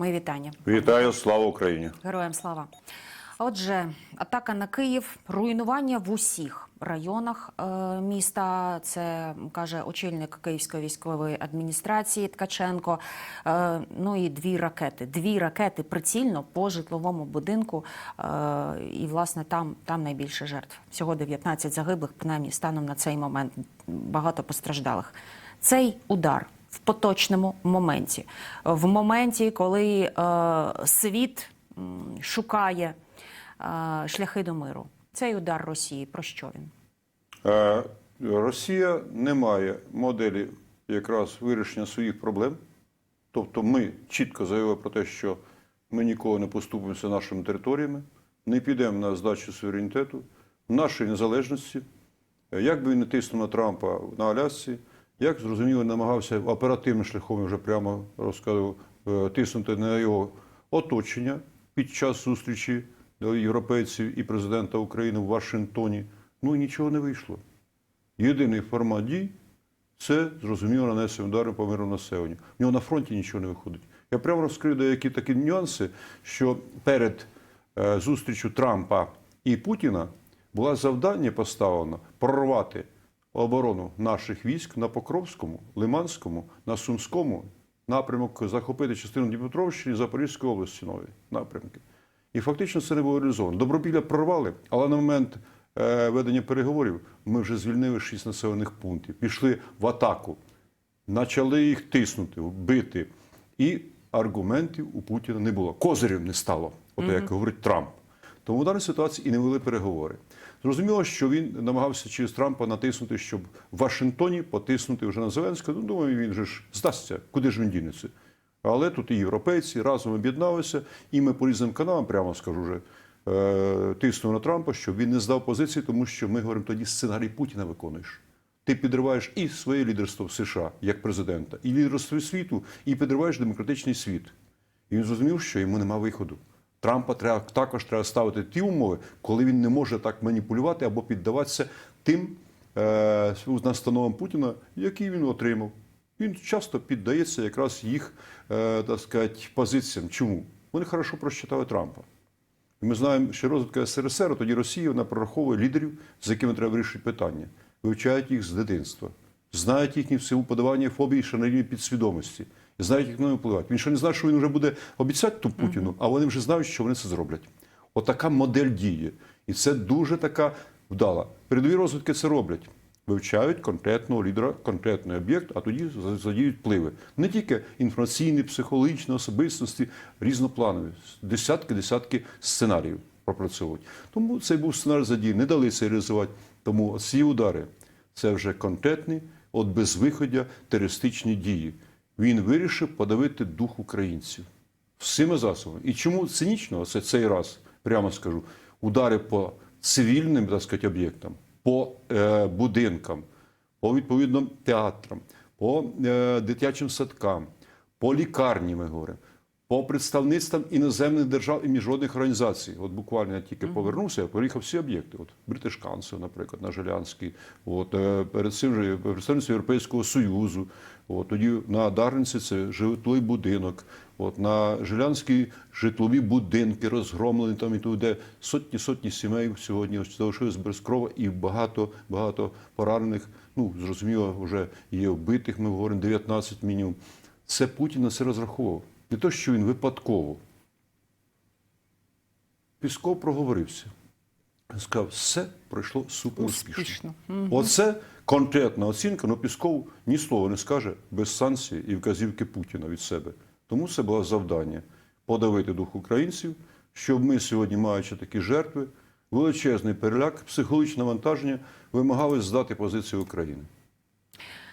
Мої вітання. Вітаю, слава Україні! Героям слава. Отже, атака на Київ, руйнування в усіх районах е, міста. Це каже очільник Київської військової адміністрації Ткаченко. Е, ну і дві ракети. Дві ракети прицільно по житловому будинку. Е, і власне там, там найбільше жертв. Всього 19 загиблих, принаймні станом на цей момент багато постраждалих. Цей удар в поточному моменті, в моменті, коли е, світ шукає е, шляхи до миру. Цей удар Росії про що він? Е, Росія не має моделі якраз вирішення своїх проблем. Тобто ми чітко заявили про те, що ми ніколи не поступимося нашими територіями, не підемо на здачу суверенітету, нашої незалежності. Як би він не тиснув на Трампа на Алясці, як зрозуміло, намагався оперативним шляхом, вже прямо розказував, е, тиснути на його оточення під час зустрічі до європейців і президента України в Вашингтоні. Ну і нічого не вийшло. Єдиний формат дій це зрозуміло нанесення удару по мирному населенню. В нього на фронті нічого не виходить. Я прямо розкрию деякі такі нюанси, що перед е, зустрічю Трампа і Путіна було завдання поставлено прорвати оборону наших військ на Покровському, Лиманському, на Сумському напрямок, захопити частину Дніпропетровщини і Запорізької області нові напрямки. І фактично це не було реалізовано. Добропілля прорвали, але на момент е, ведення переговорів ми вже звільнили шість населених пунктів, пішли в атаку, почали їх тиснути, бити. І аргументів у Путіна не було. Козирів не стало, от як говорить Трамп. Тому в даній ситуації і не вели переговори. Зрозуміло, що він намагався через Трампа натиснути, щоб в Вашингтоні потиснути вже на Зеленського. Ну, думаю, він же ж здасться, куди ж він дінеться. Але тут і європейці разом об'єдналися, і ми по різним каналам, прямо скажу вже, е, тиснули на Трампа, щоб він не здав позиції, тому що ми говоримо тоді сценарій Путіна виконуєш. Ти підриваєш і своє лідерство в США як президента, і лідерство світу, і підриваєш демократичний світ. І він зрозумів, що йому нема виходу. Трампа треба також треба ставити ті умови, коли він не може так маніпулювати або піддаватися тим е, настановам Путіна, які він отримав. Він часто піддається якраз їх е, так сказати, позиціям. Чому? Вони хорошо просчитали Трампа. І ми знаємо, що розвитка СРСР, тоді Росія вона прораховує лідерів, з якими треба вирішити питання, вивчають їх з дитинства, знають їхні всі подавання фобії, що на підсвідомості, і знають, як на нього впливати. Він ще не знає, що він вже буде обіцяти ту Путіну, а вони вже знають, що вони це зроблять. Отака модель діє. І це дуже така вдала. Передові розвитки це роблять. Вивчають конкретного лідера, конкретний об'єкт, а тоді задіють впливи. Не тільки інформаційні, психологічні, особистості, різнопланові, десятки-десятки сценаріїв пропрацьовують. Тому цей був сценарій задій, не дали це реалізувати. Тому ці удари це вже конкретні, от безвиходя терористичні дії. Він вирішив подавити дух українців всіми засобами. І чому цинічно це цей раз, прямо скажу, удари по цивільним так сказати, об'єктам, по е, будинкам, по відповідним театрам, по е, дитячим садкам, по лікарні, ми говоримо, по представництвам іноземних держав і міжнародних організацій. От буквально я тільки повернувся, я поїхав всі об'єкти. От British Council, наприклад, на Жилянській, от е, перед цим же представництво Європейського Союзу. От тоді на Дарниці це житловий будинок. От на Жилянській житлові будинки розгромлені там і тут, де сотні сотні сімей сьогодні залишились без крова і багато багато поранених. Ну зрозуміло, вже є вбитих. Ми говоримо 19 мінімум. Це Путін на це розраховував. Не то, що він випадково. Пісков проговорився. Сказав, все пройшло супер успішно. Успішно. Оце конкретна оцінка. Ну Пісков ні слова не скаже без санкцій і вказівки Путіна від себе. Тому це було завдання подавити дух українців, щоб ми сьогодні, маючи такі жертви, величезний переляк, психологічне навантаження, вимагали здати позицію України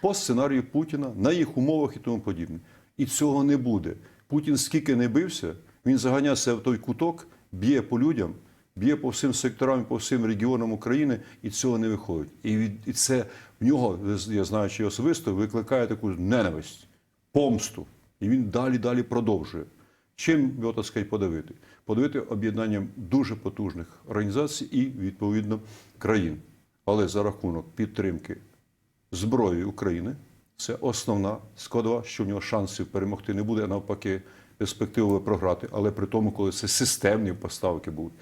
по сценарію Путіна на їх умовах і тому подібне. І цього не буде. Путін скільки не бився, він заганявся в той куток, б'є по людям, б'є по всім секторам, по всім регіонам України, і цього не виходить. І, від, і це в нього, я знаючи особисто, викликає таку ненависть, помсту. І він далі далі продовжує. Чим його так сказати, подавити? Подавити об'єднанням дуже потужних організацій і відповідно країн. Але за рахунок підтримки зброї України це основна складова, що в нього шансів перемогти не буде, а навпаки, перспективу програти, але при тому, коли це системні поставки будуть.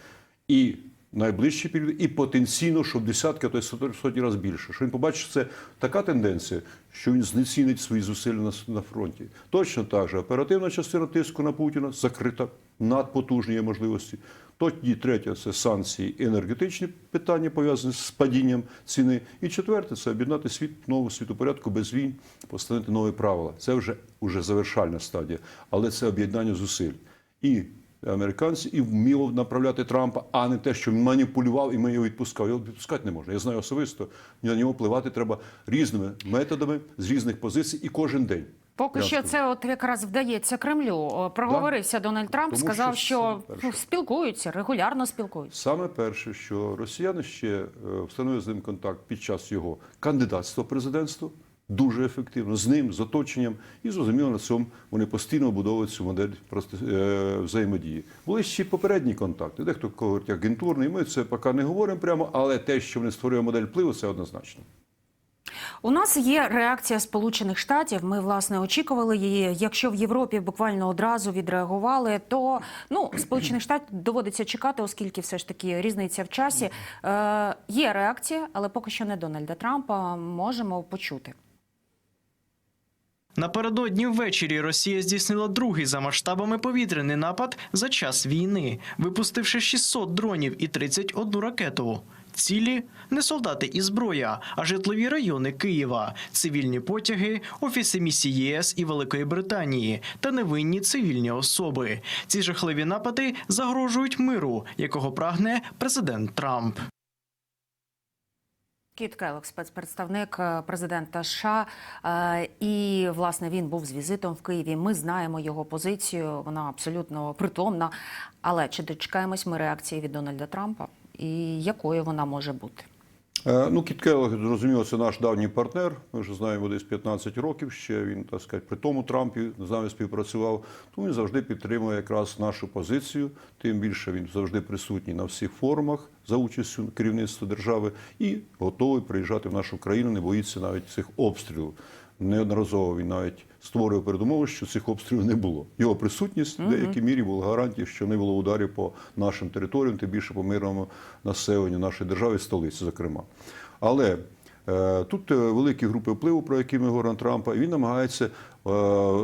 І найближчі періоди, і потенційно, що в десятки, а то й сотні разів більше. Що він побачить, це така тенденція, що він знецінить свої зусилля на, на фронті. Точно так же оперативна частина тиску на Путіна закрита, надпотужні можливості. Тоді третє це санкції енергетичні питання пов'язані з падінням ціни. І четверте це об'єднати світ нову світопорядку без війн, постановити нові правила. Це вже, вже завершальна стадія, але це об'єднання зусиль. І американці і вміло направляти Трампа, а не те, що він маніпулював і ми його відпускав. Його відпускати не можна. Я знаю особисто. На нього впливати треба різними методами з різних позицій і кожен день. Поки Я що скажу. це от якраз вдається Кремлю. Проговорився Дональд Трамп, Тому сказав, що що спілкуються, регулярно спілкуються. Саме перше, що росіяни ще е, встановили з ним контакт під час його кандидатства в президентство. Дуже ефективно з ним, з оточенням, і зрозуміло на цьому вони постійно будовують цю модель е, взаємодії. Були ще попередні контакти. Дехто говорить агентурний. Ми це поки не говоримо прямо, але те, що вони створюють модель впливу, це однозначно. У нас є реакція Сполучених Штатів. Ми власне очікували її. Якщо в Європі буквально одразу відреагували, то ну Сполучених Штатів доводиться чекати, оскільки все ж таки різниця в часі. Е, є реакція, але поки що не Дональда Трампа. Можемо почути. Напередодні ввечері Росія здійснила другий за масштабами повітряний напад за час війни, випустивши 600 дронів і 31 ракету. Цілі не солдати і зброя, а житлові райони Києва, цивільні потяги, офіси місії ЄС і Великої Британії та невинні цивільні особи. Ці жахливі напади загрожують миру, якого прагне президент Трамп. Кіт Келок, спецпредставник е, президента США, е, і власне він був з візитом в Києві. Ми знаємо його позицію. Вона абсолютно притомна. Але чи дочекаємось ми реакції від Дональда Трампа? І якою вона може бути? Е, Ну, Кіт Келлог, зрозуміло, це наш давній партнер. Ми вже знаємо десь 15 років. Ще він, так сказати, при тому Трампі з нами співпрацював. Тому він завжди підтримує якраз нашу позицію. Тим більше він завжди присутній на всіх форумах за участю керівництва держави і готовий приїжджати в нашу країну, не боїться навіть цих обстрілів. Неодноразово він навіть створював передумови, що цих обстрілів не було. Його присутність в деякій мірі була гарантією, що не було ударів по нашим територіям, тим більше по мирному населенню нашої держави, столиці, зокрема. Але е, тут е, великі групи впливу, про які ми говоримо Трампа, і він намагається е,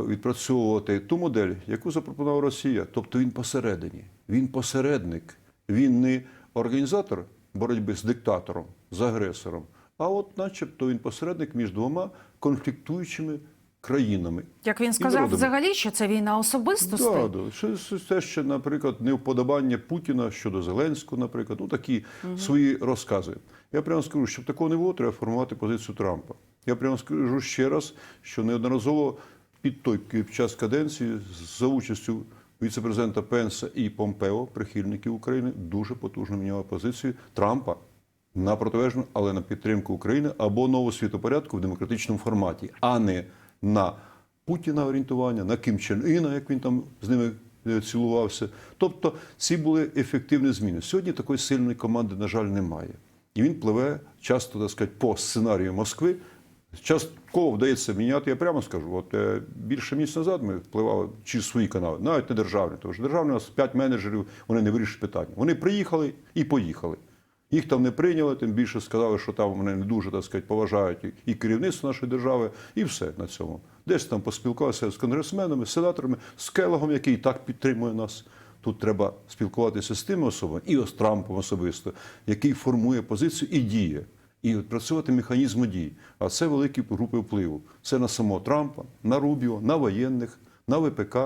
відпрацьовувати ту модель, яку запропонувала Росія. Тобто він посередині, він посередник, він не організатор боротьби з диктатором, з агресором, а от, начебто, він посередник між двома конфліктуючими країнами. Як він сказав, взагалі, що це війна особистостей? Да, да. Це, це, ще, наприклад, невподобання Путіна щодо Зеленського, наприклад, ну такі свої розкази. Я прямо скажу, щоб такого не було, треба формувати позицію Трампа. Я прямо скажу ще раз, що неодноразово під той під час каденції за участю віцепрезидента Пенса і Помпео, прихильників України, дуже потужно міняли позицію Трампа на протилежну, але на підтримку України або нового світопорядку в демократичному форматі, а не на Путіна орієнтування, на Ким Чен Іна, як він там з ними е, цілувався. Тобто ці були ефективні зміни. Сьогодні такої сильної команди, на жаль, немає. І він пливе часто, так сказати, по сценарію Москви. Частково вдається міняти, я прямо скажу. От е, більше місяць назад ми впливали через свої канали, навіть не державні, тому що державні у нас 5 менеджерів, вони не вирішують питання. Вони приїхали і поїхали. Їх там не прийняли, тим більше сказали, що там вони не дуже так сказати, поважають і- керівництво нашої держави, і все на цьому. Десь там поспілкувався з конгресменами, з сенаторами, з Келогом, який і так підтримує нас. Тут треба спілкуватися з тими особами, і з Трампом особисто, який формує позицію і діє, і працювати механізми дій. А це великі групи впливу. Це на самого Трампа, на Рубіо, на воєнних, на ВПК,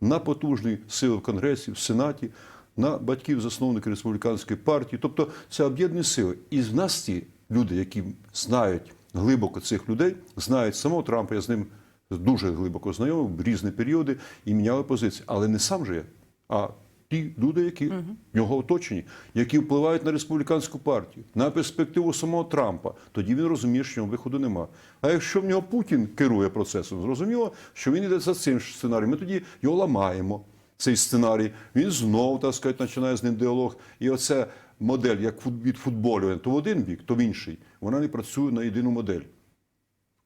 на потужні сили в Конгресі, в Сенаті, на батьків засновників республіканської партії. Тобто це об'єднані сили. І в нас ті люди, які знають глибоко цих людей, знають самого Трампа, я з ним дуже глибоко знайомий в різні періоди і міняли позиції. Але не сам же я, а ті люди, які в нього оточені, які впливають на республіканську партію, на перспективу самого Трампа. Тоді він розуміє, що в нього виходу нема. А якщо в нього Путін керує процесом, зрозуміло, що він іде за цим сценарієм. Ми тоді його ламаємо. Цей сценарій, він знов, так сказати, починає з ним діалог. І оця модель, як від футболю, то в один бік, то в інший, вона не працює на єдину модель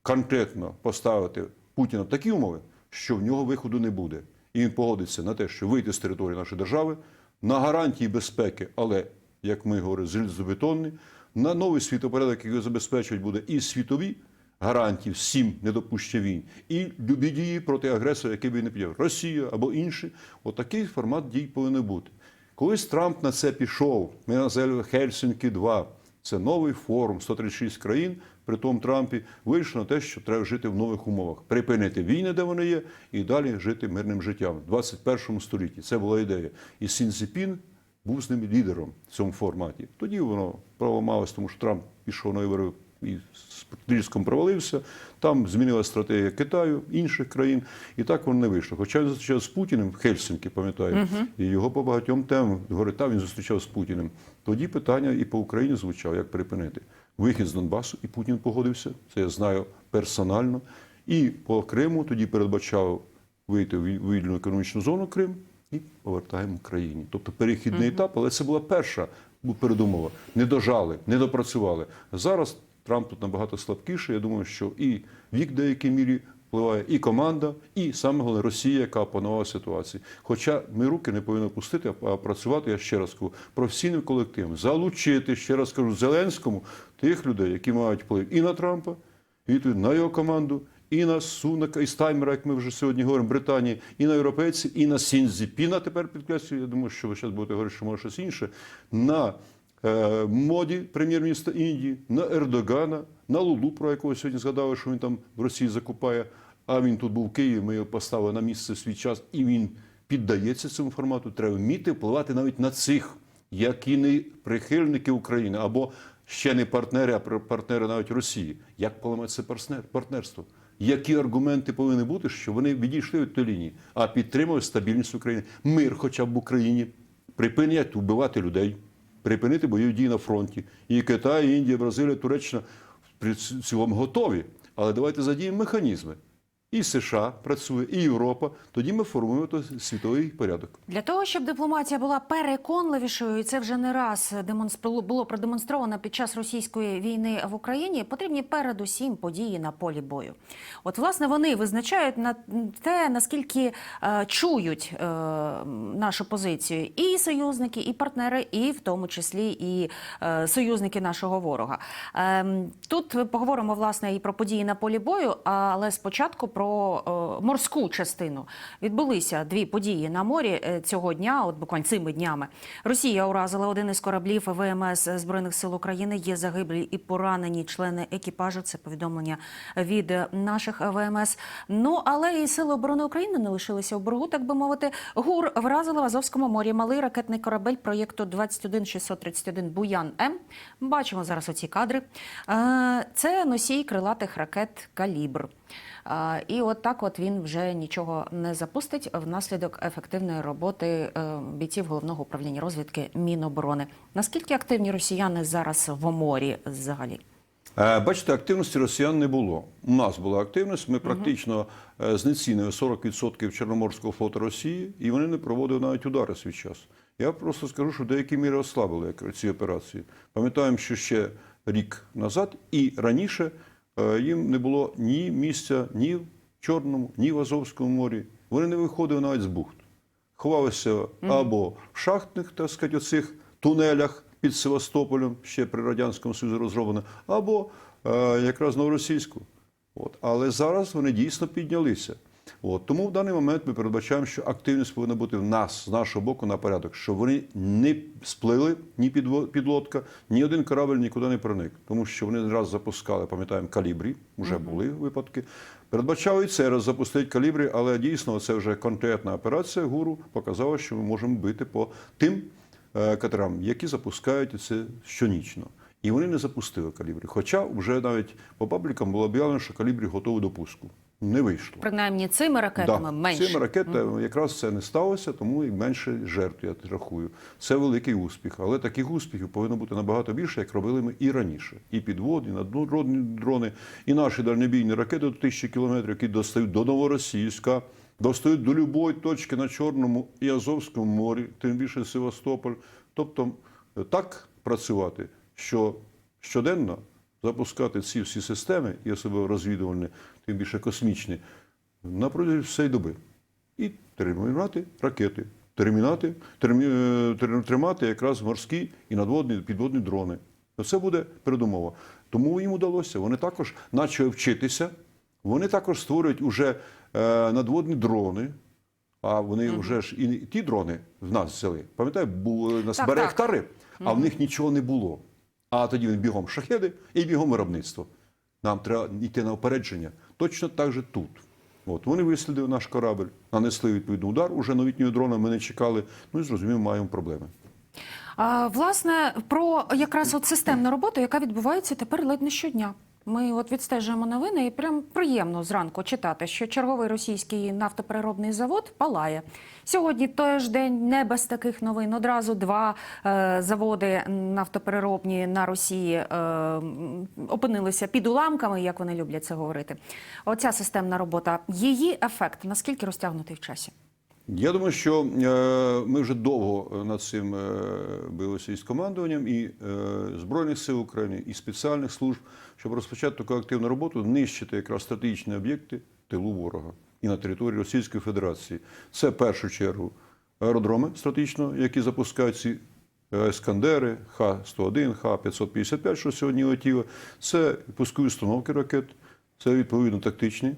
конкретно поставити Путіна в такі умови, що в нього виходу не буде. і він погодиться на те, що вийти з території нашої держави на гарантії безпеки, але як ми говоримо, залізобетонні, на новий світопорядок, який забезпечують буде і світові гарантії всім недопущення війн, і любі дії проти агресора, який би не підняв, Росія або інші. Отакий формат дій повинен бути. Колись Трамп на це пішов, ми назвали Хельсінки 2 це новий форум, 136 країн. При тому Трампі вийшло на те, що треба жити в нових умовах, припинити війни, де вони є, і далі жити мирним життям в 21 столітті. Це була ідея. І Сінзіпін був з ними лідером в цьому форматі. Тоді воно проламалось, тому що Трамп пішов на вибори і з тріском провалився. Там змінилася стратегія Китаю, інших країн, і так воно не вийшло. Хоча він зустрічав з Путіним в Хельсинкі, пам'ятаю, і його по багатьом темам говорить, там він зустрічав з Путіним. Тоді питання і по Україні звучало, як припинити. Вихід з Донбасу, і Путін погодився. Це я знаю персонально. І по Криму тоді передбачав вийти в вільну економічну зону Крим і повертаємо Україні. Тобто перехідний етап, але це була перша передумова. Не дожали, не допрацювали. Зараз Трамп тут набагато слабкіший. Я думаю, що і вік в деякій мірі впливає, і команда, і саме головне Росія, яка опанувала ситуацію. Хоча ми руки не повинні пустити, а працювати, я ще раз кажу, професійним колективом, залучити, ще раз кажу, Зеленському тих людей, які мають вплив і на Трампа, і на його команду, і на Сунака, і Стаймера, як ми вже сьогодні говоримо, Британії, і на європейців, і на Сінзіпіна тепер підкреслюю. Я думаю, що ви зараз будете говорити, що може щось інше. На моді прем'єр-міністра Індії, на Ердогана, на Лулу, про якого сьогодні згадали, що він там в Росії закупає. А він тут був в Києві, ми його поставили на місце в свій час, і він піддається цьому формату. Треба вміти впливати навіть на цих, які не прихильники України або ще не партнери, а партнери навіть Росії. Як поламати це партнерство? Які аргументи повинні бути, що вони відійшли від тієї лінії, а підтримують стабільність України, мир, хоча б в Україні, припинять вбивати людей, припинити бойові дії на фронті. І Китай, і Індія, Бразилія, Туреччина при цілому готові. Але давайте задіємо механізми. І США працює, і Європа. Тоді ми формуємо той світовий порядок. Для того, щоб дипломатія була переконливішою, і це вже не раз було продемонстровано під час російської війни в Україні, потрібні передусім події на полі бою. От, власне, вони визначають на те, наскільки е, чують е, нашу позицію і союзники, і партнери, і в тому числі і е, союзники нашого ворога. Ем, тут поговоримо власне і про події на полі бою, але спочатку про е, морську частину. Відбулися дві події на морі е, цього дня, от буквально цими днями. Росія уразила один із кораблів ВМС Збройних сил України. Є загиблі і поранені члени екіпажу. Це повідомлення від наших ВМС. Ну але і сили оборони України не лишилися в боргу, так би мовити. ГУР вразила в Азовському морі малий ракетний корабель проєкту 21631 Буян М. Бачимо зараз оці кадри. Е, Це носій крилатих ракет Калібр. І от так от він вже нічого не запустить внаслідок ефективної роботи е, бійців головного управління розвідки Міноборони. Наскільки активні росіяни зараз в морі взагалі? Е, Бачите, активності росіян не було. У нас була активність. Ми практично е, знецінили 40% Чорноморського флоту Росії, і вони не проводили навіть удари свій час. Я просто скажу, що в деякій мірі ослабили ці операції. Пам'ятаємо, що ще рік назад і раніше їм не було ні місця ні в Чорному, ні в Азовському морі. Вони не виходили навіть з бухт. Ховалися або в шахтних, так сказати, оцих тунелях під Севастополем, ще при Радянському Союзі розроблено, або е, якраз новоросійську. От. Але зараз вони дійсно піднялися. От. Тому в даний момент ми передбачаємо, що активність повинна бути в нас, з нашого боку, на порядок, щоб вони не сплили ні підлодка, ні один корабль нікуди не проник. Тому що вони не раз запускали, пам'ятаємо, калібрі, вже були випадки. Передбачали і це раз запустити калібрі, але дійсно це вже конкретна операція ГУРу показала, що ми можемо бити по тим е, катерам, які запускають це щонічно. І вони не запустили калібрі. Хоча вже навіть по паблікам було об'явлено, що калібрі готові до пуску. Не вийшло. Принаймні цими ракетами Да, менше. Цими ракетами якраз це не сталося, тому і менше жертв, я рахую. Це великий успіх. Але таких успіхів повинно бути набагато більше, як робили ми і раніше. І підводні, наднородні дрони, і наші дальнобійні ракети до тисячі кілометрів, які достають до Новоросійська, достають до будь-якої точки на Чорному і Азовському морі, тим більше Севастополь. Тобто е, так працювати, що щоденно запускати ці всі системи, і особливо розвідувальні, тим більше космічні, на протязі всієї доби. і тримати ракети, термінати, термі, е, тримати якраз морські і надводні підводні дрони. Це буде передумова. Тому їм удалося. Вони також почали вчитися. Вони також створюють уже е, надводні дрони. А вони вже ж і ті дрони в нас взяли. Пам'ятаю, були на Так, Берехтари, а в них нічого не було. А тоді він бігом шахеди і бігом виробництво. Нам треба йти на опередження. Точно так же тут. От вони вислідили наш корабль, нанесли відповідний удар. Уже новітньої дрона ми не чекали. Ну і зрозуміло, маємо проблеми. А, власне, про якраз от системну роботу, яка відбувається тепер ледь не щодня. Ми от відстежуємо новини, і прям приємно зранку читати, що черговий російський нафтопереробний завод палає. Сьогодні той ж день не без таких новин. Одразу два е, заводи нафтопереробні на Росії е, опинилися під уламками, як вони люблять це говорити. Оця системна робота, її ефект наскільки розтягнутий в часі? Я думаю, що е, ми вже довго над цим е, билися із командуванням і е, Збройних сил України, і спеціальних служб, щоб розпочати таку активну роботу, нищити якраз стратегічні об'єкти тилу ворога і на території Російської Федерації. Це в першу чергу аеродроми стратегічно, які запускають ці е, Ескандери, Х-101, Х-555, що сьогодні летіло. Це пускові установки ракет, це відповідно тактичні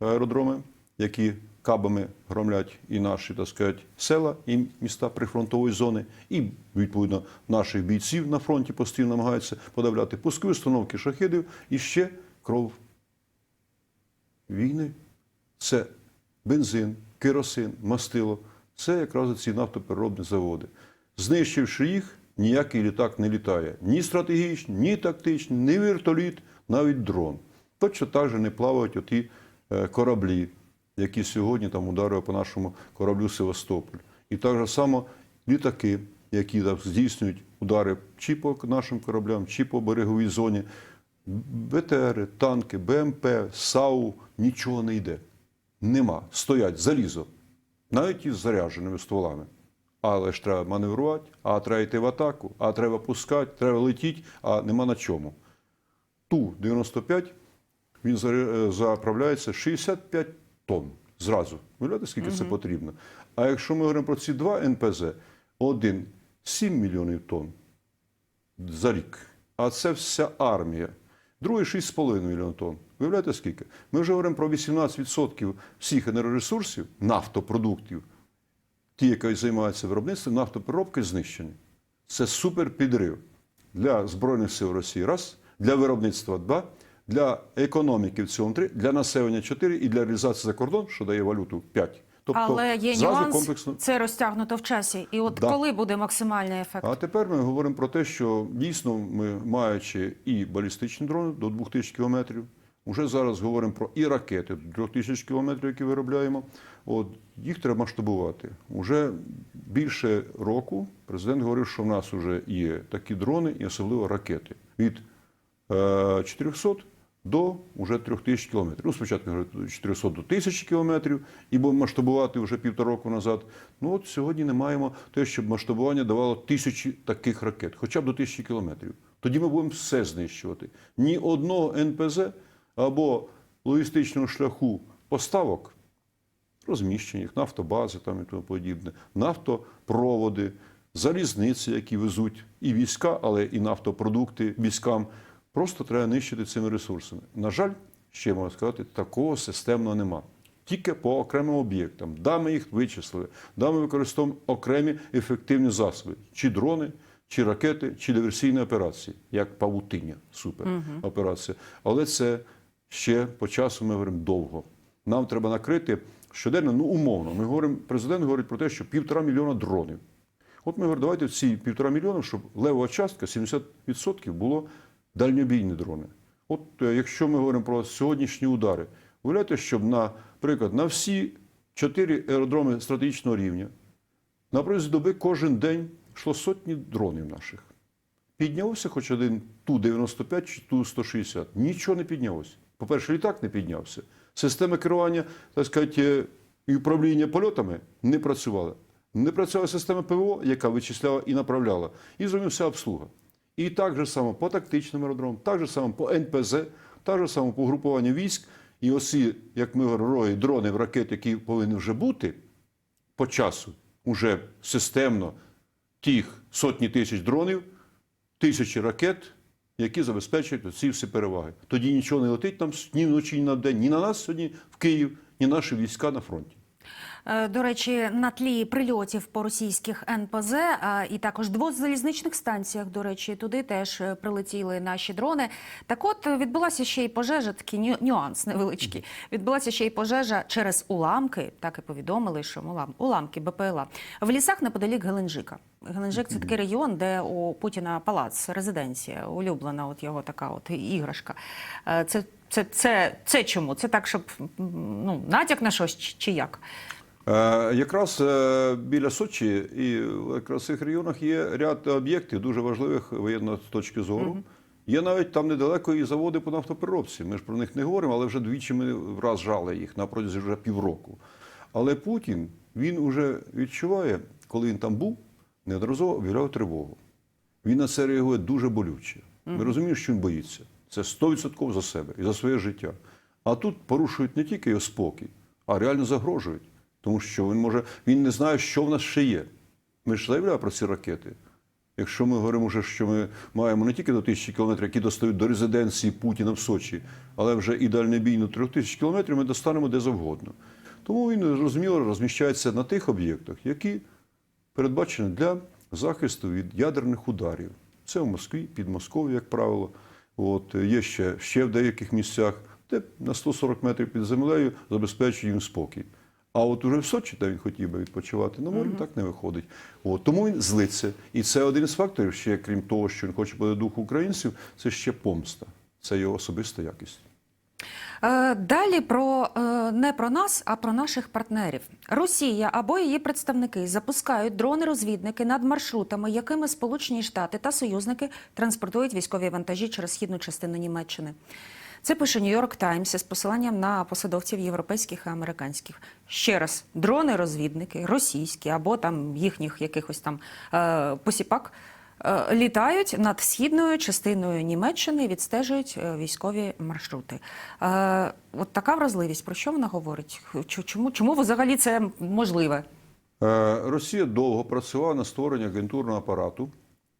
аеродроми, які кабами громлять і наші, так сказати, села і міста прифронтової зони, і відповідно наших бійців на фронті постійно намагаються подавляти пускові установки шахідів і ще кров війни. Це бензин, керосин, мастило. Це якраз ці нафтопереробні заводи. Знищивши їх, ніякий літак не літає. Ні стратегічний, ні тактичний, ні вертоліт, навіть дрон. Точно так же не плавають оті е, кораблі, які сьогодні там ударили по нашому кораблю Севастополь. І так само літаки, які там здійснюють удари чи по нашим кораблям, чи по береговій зоні. БТРи, танки, БМП, САУ нічого не йде. Нема. Стоять залізо. Навіть із зарядженими стволами. Але ж треба маневрувати, а треба йти в атаку, а треба пускати, треба летіти, а нема на чому. Ту-95 він е, заправляється 65 тонн зразу. Уявляєте, скільки це потрібно? А якщо ми говоримо про ці два НПЗ, один 7 мільйонів тонн за рік. А це вся армія. Другий 6,5 мільйонів тонн. Виявляєте скільки? Ми вже говоримо про 18% всіх енергоресурсів, нафтопродуктів, ті, які займаються виробництвом, нафтопереробки знищені. Це суперпідрив для Збройних сил Росії раз, для виробництва два, для економіки в цілому три, для населення чотири і для реалізації за кордон, що дає валюту п'ять. Тобто Але є нюанс, комплексно. це розтягнуто в часі. І от Да. коли буде максимальний ефект? А тепер ми говоримо про те, що дійсно ми, маючи і балістичні дрони до 2000 кілометрів, вже зараз говоримо про і ракети до 3000 кілометрів, які виробляємо. От їх треба масштабувати. Уже більше року президент говорив, що в нас вже є такі дрони, і особливо ракети від е, 400 до вже 3000 кілометрів. Ну, спочатку говорили, 400 до 1000 кілометрів, і будемо масштабувати вже півтора року назад. Ну от сьогодні не маємо те, щоб масштабування давало тисячі таких ракет, хоча б до 1000 кілометрів. Тоді ми будемо все знищувати. Ні одного НПЗ або логістичного шляху поставок розміщення їх, нафтобази там і тому подібне, нафтопроводи, залізниці, які везуть і війська, але і нафтопродукти військам. Просто треба нищити цими ресурсами. На жаль, ще можна сказати, такого системного нема. Тільки по окремим об'єктам. Да, ми їх вичислили, да, ми використовуємо окремі ефективні засоби, чи дрони, чи ракети, чи диверсійні операції, як павутиння, супер операція. Але це ще по часу ми говоримо довго. Нам треба накрити щоденно, ну умовно. Ми говоримо, президент говорить про те, що півтора мільйона дронів. От ми говоримо, давайте ці півтора мільйона, щоб левова частка, 70% було дальньобійні дрони. От е, якщо ми говоримо про сьогоднішні удари, уявляєте, щоб, наприклад, на всі чотири аеродроми стратегічного рівня на протязі доби кожен день йшло сотні дронів наших. Піднявся хоч один Ту-95 чи Ту-160. Нічого не піднялося. По-перше, літак не піднявся. Система керування, так сказати, е, і управління польотами не працювала. Не працювала система ПВО, яка вичисляла і направляла. І зумівся обслуга. І так же само по тактичним аеродромам, так же само по НПЗ, так же само по групуванню військ. І оці, як ми говоримо, дрони, в ракети, які повинні вже бути по часу, уже системно, тих сотні тисяч дронів, тисячі ракет, які забезпечують ці всі переваги. Тоді нічого не летить нам ні вночі, ні на день, ні на нас сьогодні в Київ, ні наші війська на фронті. Е, До речі, на тлі прильотів по російських НПЗ і також двох залізничних станціях, до речі, туди теж е, прилетіли наші дрони. Так от е, відбулася ще й пожежа, такий ню- нюанс невеличкий. Відбулася ще й пожежа через уламки, так і повідомили, що улам- уламки БПЛА в лісах неподалік Геленджика. Геленджик це такий регіон, де у Путіна палац, резиденція, улюблена, от його така от іграшка. Е, Це, це, це, це чому? Це так, щоб ну, натяк на щось чи як? Е, Якраз е, біля Сочі і якраз в цих районах є ряд об'єктів дуже важливих воєнно з точки зору. Є навіть там недалеко і заводи по нафтопереробці. Ми ж про них не говоримо, але вже двічі ми враз жали їх на протязі вже півроку. Але Путін він вже відчуває, коли він там був, неодноразово об'являв тривогу. Він на це реагує дуже болюче. Ми розуміємо, що він боїться. Це 100% за себе і за своє життя. А тут порушують не тільки його спокій, а реально загрожують. Тому що він може він не знає, що в нас ще є. Ми ж заявляємо про ці ракети. Якщо ми говоримо, вже, що ми маємо не тільки до тисячі кілометрів, які достають до резиденції Путіна в Сочі, але вже і дальнобійну трьох тисяч кілометрів ми достанемо де завгодно. Тому він зрозуміло розміщається на тих об'єктах, які передбачені для захисту від ядерних ударів. Це в Москві, під Москов'ю, як правило. От, є ще, ще в деяких місцях, де на 140 метрів під землею забезпечує їм спокій. А от уже в Сочі, де він хотів би відпочивати, на морі так не виходить. От, тому він злиться. І це один із факторів, ще крім того, що він хоче подати дух українців, це ще помста. Це його особиста якість. Е, Далі про е, не про нас, а про наших партнерів. Росія або її представники запускають дрони-розвідники над маршрутами, якими Сполучені Штати та союзники транспортують військові вантажі через східну частину Німеччини. Це пише Нью-Йорк Таймс з посиланням на посадовців європейських і американських. Ще раз, дрони-розвідники, російські або там їхніх якихось там е, посіпак е, літають над східною частиною Німеччини відстежують е, військові маршрути. Е, От така вразливість. Про що вона говорить? Чому, чому взагалі це можливе? Е, Росія довго працювала на створення агентурного апарату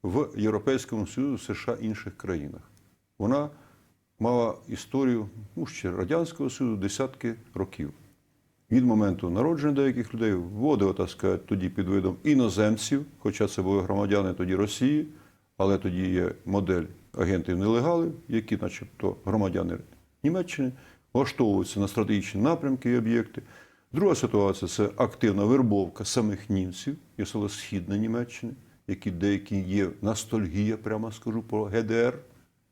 в Європейському Союзі, США інших країнах. Вона мала історію ну, ще Радянського Союзу десятки років. Від моменту народження деяких людей вводила, так сказати, тоді під видом іноземців, хоча це були громадяни тоді Росії, але тоді є модель агентів-нелегалів, які, начебто, громадяни Німеччини, влаштовуються на стратегічні напрямки і об'єкти. Друга ситуація це активна вербовка самих німців, і особливо Східної Німеччини, які деякі є ностальгія, прямо скажу, по ГДР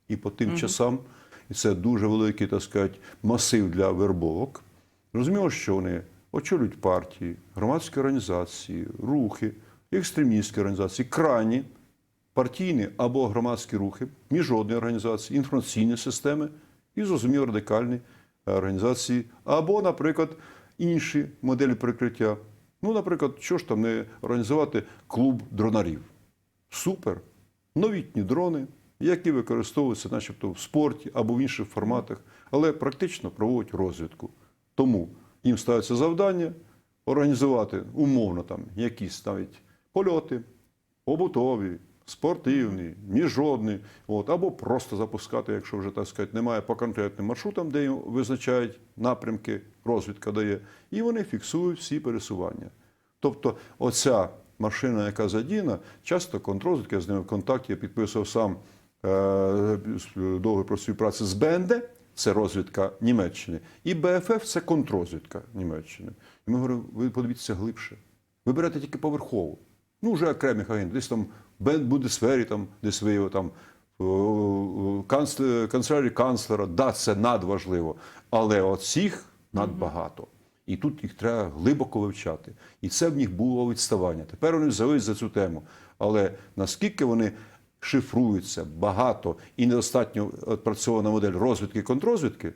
і по тим часам. І це дуже великий, так сказати, масив для вербовок. Зрозуміло, що вони очолюють партії, громадські організації, рухи, екстремістські організації, крайні партійні або громадські рухи, міжнародні організації, інформаційні системи і, зрозуміло, радикальні е, організації, або, наприклад, інші моделі прикриття. Ну, наприклад, що ж там не організувати клуб дронарів? Супер! Новітні дрони, які використовуються, начебто, в спорті або в інших форматах, але практично проводять розвідку. Тому їм ставиться завдання організувати умовно там якісь навіть польоти, побутові, спортивні, міжнародні, от, або просто запускати, якщо вже так сказати, немає по конкретним маршрутам, де їм визначають напрямки, розвідка дає, і вони фіксують всі пересування. Тобто, оця машина, яка задіяна, часто контррозвідка, я з ними в контакті, я підписував сам договір про співпрацю з БНД, це розвідка Німеччини, і БФФ це контррозвідка Німеччини. І ми говоримо, ви подивіться глибше. Ви берете тільки поверхову. Ну, вже окремих агентів, десь там в Бундесвері, там, десь ви його там о, канцлер, канцелярі канцлера, да, це надважливо. Але всіх надбагато. І тут їх треба глибоко вивчати. І це в них було відставання. Тепер вони взялись за цю тему. Але наскільки вони шифруються багато і недостатньо відпрацьована модель розвідки і контррозвідки,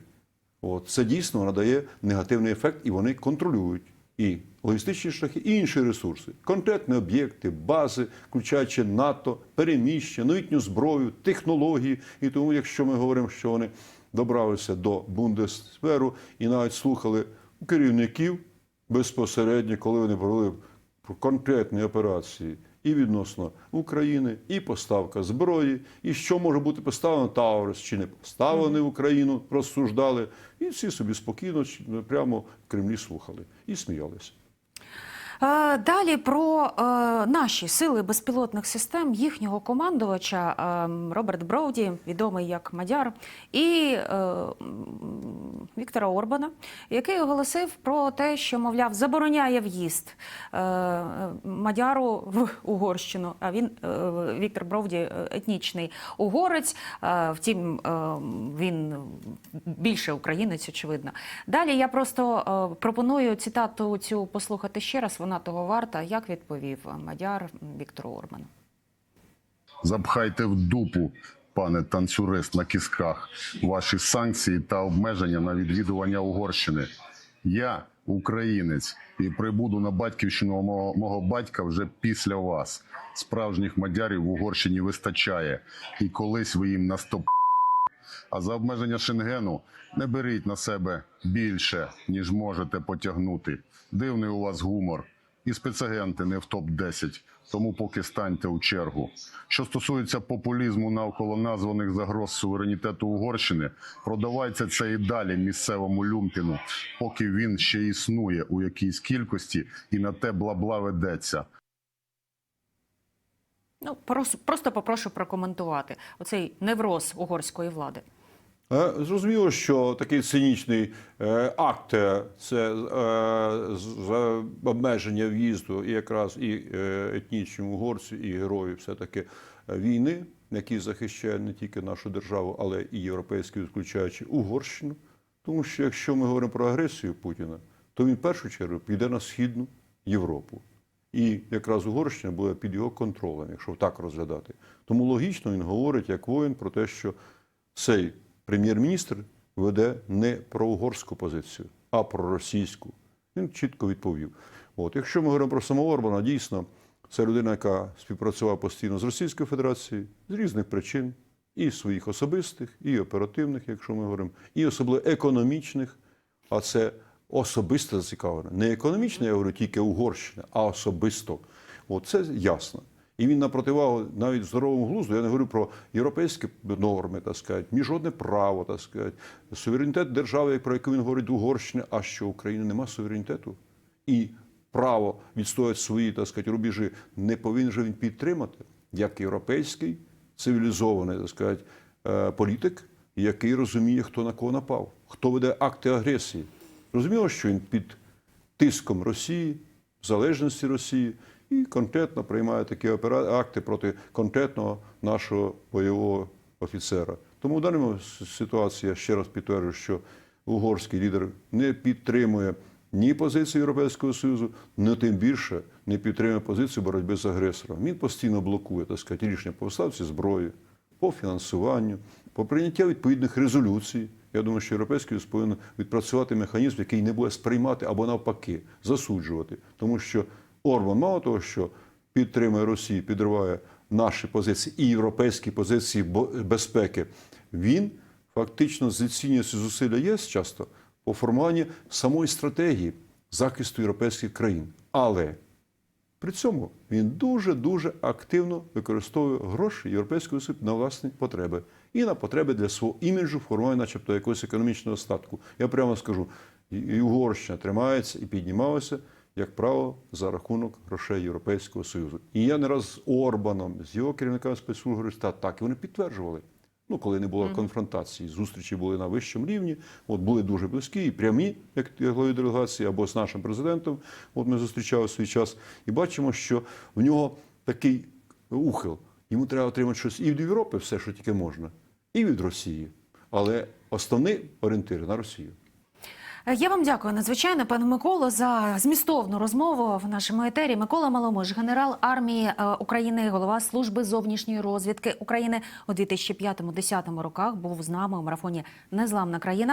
От, це дійсно надає негативний ефект, і вони контролюють і логістичні шляхи, і інші ресурси, конкретні об'єкти, бази, включаючи НАТО, переміщення, новітню зброю, технології. І тому, якщо ми говоримо, що вони добралися до Бундесверу і навіть слухали керівників безпосередньо, коли вони провели конкретні операції і відносно України, і поставка зброї, і що може бути поставлено Таурус чи не поставлений в Україну, розсуждали. І всі собі спокійно прямо в Кремлі слухали і сміялися. Е, Далі про е, наші сили безпілотних систем їхнього командувача е, Роберт Броуді, відомий як Мадяр, і Віктора Орбана, який оголосив про те, що мовляв забороняє в'їзд Мадяру в Угорщину. А він Віктор Броуді етнічний угорець. Втім, він більше українець, очевидно. Далі я просто пропоную цитату цю послухати ще раз. Вона того варта. Як відповів Мадяр Віктору Орбану? Запхайте в дупу, пане танцюрист на кістках, ваші санкції та обмеження на відвідування Угорщини. Я українець і прибуду на батьківщину мого, мого батька вже після вас. Справжніх мадярів в Угорщині вистачає, і колись ви їм настоп. А за обмеження Шенгену не беріть на себе більше, ніж можете потягнути. Дивний у вас гумор. І спецагенти не в топ-10, тому поки станьте у чергу. Що стосується популізму навколо названих загроз суверенітету Угорщини, продавайте це і далі місцевому люмпіну, поки він ще існує у якійсь кількості і на те бла-бла ведеться. Ну просто попрошу прокоментувати оцей невроз угорської влади. Е, Зрозуміло, що такий цинічний е, акт е, це обмеження в'їзду і якраз і етнічним угорцю, і герою все-таки війни, який захищає не тільки нашу державу, але і європейську, включаючи Угорщину. Тому що якщо ми говоримо про агресію Путіна, то він в першу чергу піде на Східну Європу. І якраз Угорщина буде під його контролем, якщо так розглядати. Тому логічно він говорить як воїн про те, що цей прем'єр-міністр веде не про угорську позицію, а про російську. Він чітко відповів. От, якщо ми говоримо про самого Орбана, дійсно, це людина, яка співпрацювала постійно з Російською Федерацією з різних причин, і своїх особистих, і оперативних, якщо ми говоримо, і особливо економічних, а це особисто зацікавлено. Не економічно, я говорю, тільки Угорщина, а особисто. От це ясно. І він на противагу навіть здоровому глузду, я не говорю про європейські норми, так сказати, міжнародне право, так сказати, суверенітет держави, про яку він говорить Угорщина, а що України нема суверенітету. І право відстояти свої, так сказати, рубежі не повинен же він підтримати, як європейський цивілізований, так сказати, е, політик, який розуміє, хто на кого напав, хто веде акти агресії. Розуміло, що він під тиском Росії, залежності Росії, і конкретно приймає такі акти проти конкретного нашого бойового офіцера. Тому в даному ситуації я ще раз підтверджую, що угорський лідер не підтримує ні позицію Європейського Союзу, ні тим більше не підтримує позицію боротьби з агресором. Він постійно блокує так сказати, рішення по поставці зброї, по фінансуванню, по прийняття відповідних резолюцій. Я думаю, що Європейський Союз повинен відпрацювати механізм, який не буде сприймати або навпаки засуджувати. Тому що Орбан, мало того, що підтримує Росію, підриває наші позиції і європейські позиції безпеки, він фактично знецінює зусилля ЄС часто по формуванні самої стратегії захисту європейських країн. Але при цьому він дуже-дуже активно використовує гроші Європейського Союзу на власні потреби і на потреби для свого іміджу, формування, начебто, якогось економічного статку. Я прямо скажу, і Угорщина тримається і піднімалася, як правило, за рахунок грошей Європейського Союзу. І я не раз з Орбаном, з його керівниками спецслужб говорю, «Та так, і вони підтверджували. Ну, коли не було конфронтації, зустрічі були на вищому рівні, от були дуже близькі і прямі, як голові делегації, або з нашим президентом. От ми зустрічали свій час, і бачимо, що в нього такий ухил. Йому треба отримати щось і від Європи, все, що тільки можна, і від Росії. Але основний орієнтир на Росію. Е, Я вам дякую надзвичайно, пане Миколо, за змістовну розмову в нашому етері. Микола Маломиш, генерал армії е, України, голова служби зовнішньої розвідки України у 2005-2010 роках, був з нами у марафоні Незламна країна.